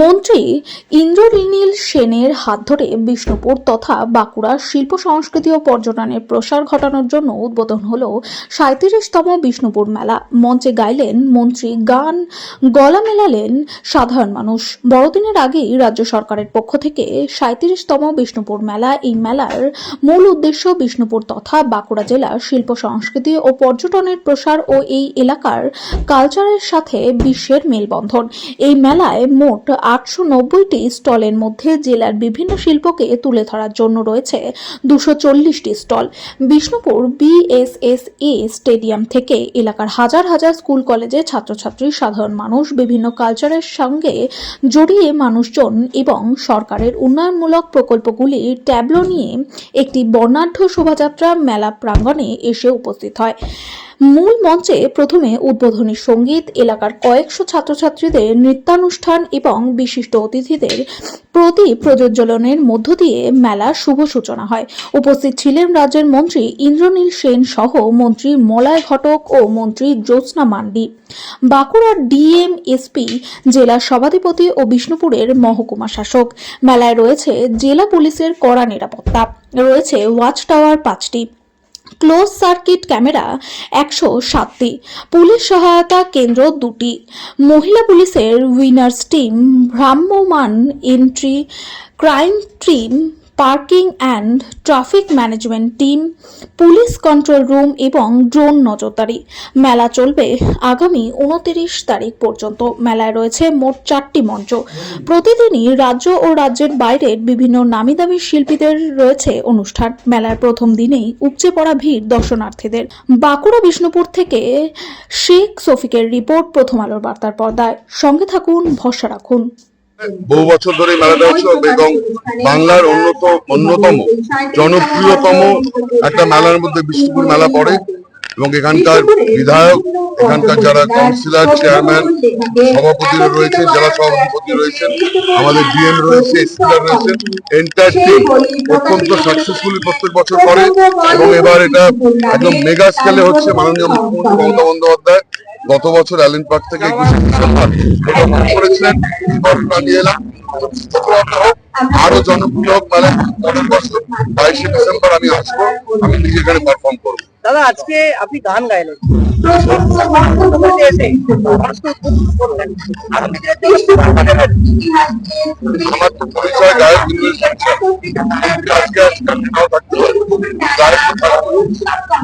মন্ত্রী ইন্দ্রনীল সেনের হাত ধরে বিষ্ণুপুর তথা বাঁকুড়ার শিল্প, সংস্কৃতি ও পর্যটনের প্রসার ঘটানোর জন্য উদ্বোধন হল সাঁত্রিশতম বিষ্ণুপুর মেলা। মঞ্চে গাইলেন মন্ত্রী গান, গলা মেলালেন সাধারণ মানুষ। বড়দিনের আগেই রাজ্য সরকারের পক্ষ থেকে সাঁত্রিশতম বিষ্ণুপুর মেলা, এই মেলার মূল উদ্দেশ্য বিষ্ণুপুর তথা বাঁকুড়া জেলার শিল্প, সংস্কৃতি ও পর্যটনের প্রসার ও এই এলাকার কালচারের সাথে বিশ্বের মেলবন্ধন। এই মেলায় মোট আটশো নব্বইটি স্টলের মধ্যে জেলার বিভিন্ন শিল্পকে তুলে ধরার জন্য রয়েছে দুশো চল্লিশটি স্টল। বিষ্ণুপুর বিএসএসএ স্টেডিয়াম থেকে এলাকার হাজার হাজার স্কুল কলেজের ছাত্রছাত্রী, সাধারণ মানুষ, বিভিন্ন কালচারের সঙ্গে জড়িয়ে মানুষজন এবং সরকারের উন্নয়নমূলক প্রকল্পগুলির ট্যাবলো নিয়ে একটি বর্ণাঢ্য শোভাযাত্রা মেলা প্রাঙ্গণে এসে উপস্থিত হয়। মূল মঞ্চে প্রথমে উদ্বোধনী সংগীত, এলাকার কয়েকশো ছাত্রছাত্রীদের নৃত্যানুষ্ঠান এবং বিশিষ্ট অতিথিদের প্রতি প্রজ্বলনের মধ্য দিয়ে মেলার শুভ সূচনা হয়। উপস্থিত ছিলেন রাজ্যের মন্ত্রী ইন্দ্রনীল সেন সহ মন্ত্রী মলয় ঘটক ও মন্ত্রী জ্যোৎস্না মান্ডি। বাঁকুড়ার ডিএম এসপি জেলা সভাধিপতি ও বিষ্ণুপুরের মহকুমা শাসক। মেলায় রয়েছে জেলা পুলিশের কড়া নিরাপত্তা। রয়েছে ওয়াচ টাওয়ার পাঁচটি। ক্লোজ সার্কিট ক্যামেরা একশো সাতটি। পুলিশ সহায়তা কেন্দ্র দুটি। মহিলা পুলিশের উইনার্স টিম ভ্রাম্যমান anti crime team parking and traffic management team, police control room এবং ড্রোন নজরদারি। মেলা চলবে আগামী উনতিরিশ তারিখ পর্যন্ত। মেলায় রয়েছে মোট চারটি মঞ্চ। প্রতিদিনই রাজ্য ও রাজ্যের বাইরের বিভিন্ন নামিদামি শিল্পীদের রয়েছে অনুষ্ঠান। মেলার প্রথম দিনেই উপচে পড়া ভিড় দর্শনার্থীদের। বাঁকুড়া, বিষ্ণুপুর থেকে শেখ সফিকের রিপোর্ট প্রথম আলোর বার্তার পর্দায়। সঙ্গে থাকুন, ভরসা রাখুন। বহু বছর ধরে মেলাটা হচ্ছে এবং বাংলার অন্যতম অন্যতম জনপ্রিয়তম একটা মেলার মধ্যে বিষ্ণুপুর মেলা পড়ে। এবং এখানকার বিধায়ক, এখানকার যারা কাউন্সিলর, চেয়ারম্যান সভাপতিরা রয়েছেন জেলা সভাপতি রয়েছেন, আমাদের ডিএম রয়েছে এসপিআর রয়েছেন এন্টায়ার টিম অত্যন্ত সাকসেসফুলি প্রত্যেক বছর করে এবং এবার এটা একদম মেগা স্কেলে হচ্ছে মাননীয় মুখ্যমন্ত্রী মমতা বন্দ্যোপাধ্যায়। গত বছর অ্যালেন পার্ক থেকে একুশে ডিসেম্বর করেছিলেন। নিয়ে এলাম। আরও জনপ্রিয় হোক মানে বছর বাইশে ডিসেম্বর আমি আসব, আমি নিজে এখানে পারফর্ম করব। দাদা আজকে আপনি গান গাইলেন কোথায় এসে মানুষকে উদ্বুদ্ধ করলেন। আগামী দিনে দেশ আমার তো পরিচয় গায়ক ইন্দ্রজিৎ সেন। আজকে আজকে